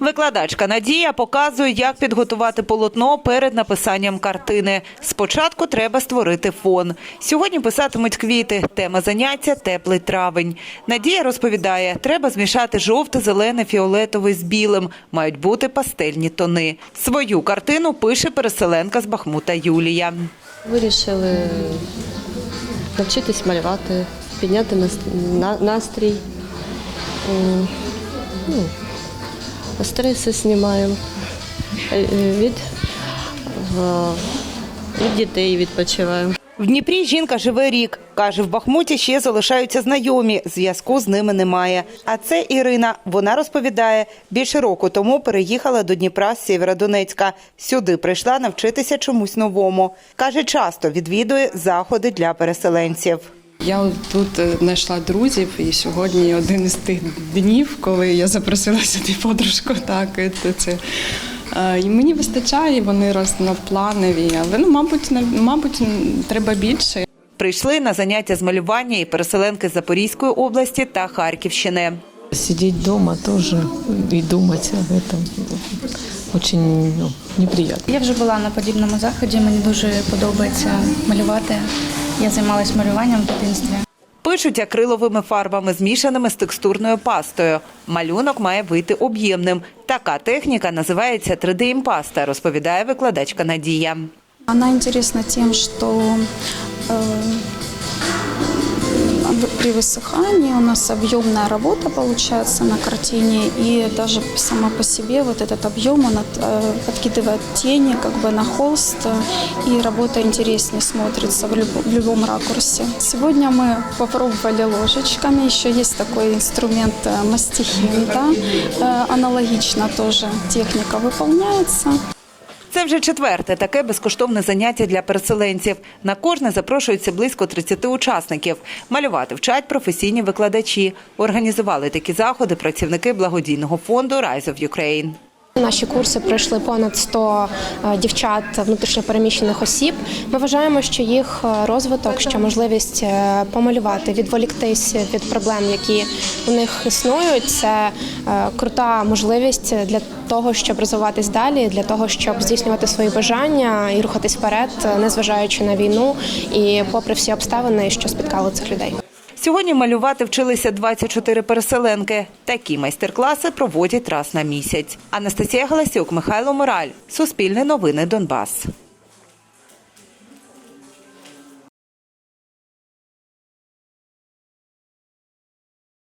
Викладачка Надія показує, як підготувати полотно перед написанням картини. Спочатку треба створити фон. Сьогодні писатимуть квіти. Тема заняття теплий травень. Надія розповідає, треба змішати жовте, зелене, фіолетовий з білим. Мають бути пастельні тони. Свою картину пише переселенка з Бахмута Юлія. Вирішили навчитись малювати, підняти на- настрій. Ну, стреси знімаємо Е, е, від, від дітей відпочиваємо. В Дніпрі жінка живе рік. Каже, в Бахмуті ще залишаються знайомі, зв'язку з ними немає. А це Ірина. Вона розповідає, більше року тому переїхала до Дніпра з Сєвєродонецька. Сюди прийшла навчитися чомусь новому. Каже, часто відвідує заходи для переселенців. Я тут е, знайшла друзів, і сьогодні один із тих днів, коли я запросила сюди подружку. Так, і це- це. Е, І мені вистачає, вони різнопланові, але ну, мабуть, мабуть, треба більше. Прийшли на заняття з малювання і переселенки з Запорізької області та Харківщини. Сидеть дома тоже и думать об этом очень ну, неприятно. Я вже була на подібному заході. Мені дуже подобається малювати. Я займалась малюванням в дитинстві. Пишуть акриловими фарбами, змішаними з текстурною пастою. Малюнок має вийти об'ємним. Така техніка називається 3D-імпаста, розповідає викладачка Надія. Вона цікава тим, что э, при высыхании у нас объемная работа получается на картине, и даже сама по себе вот этот объем, он от- э, подкидывает тени как бы на холст, э, и работа интереснее смотрится в, любо- в любом ракурсе. Сегодня мы попробовали ложечками, еще есть такой инструмент э, мастихин, да? Э, аналогично тоже техника выполняется. Це вже четверте таке безкоштовне заняття для переселенців. На кожне запрошується близько 30 учасників. Малювати вчать професійні викладачі. Організували такі заходи працівники благодійного фонду Rise of Ukraine. Наші курси пройшли понад 100 е, дівчат внутрішньопереміщених осіб. Ми вважаємо, що їх е, розвиток, що можливість е, помалювати, відволіктись від проблем, які у них існують, це крута можливість для того, щоб розвиватись далі, для того, щоб здійснювати свої бажання і рухатись вперед, незважаючи на війну і попри всі обставини, що спіткали цих людей. Сьогодні малювати вчилися 24 переселенки. Такі майстер-класи проводять раз на місяць. Анастасія Галасюк, Михайло Мораль. Суспільне новини Донбас.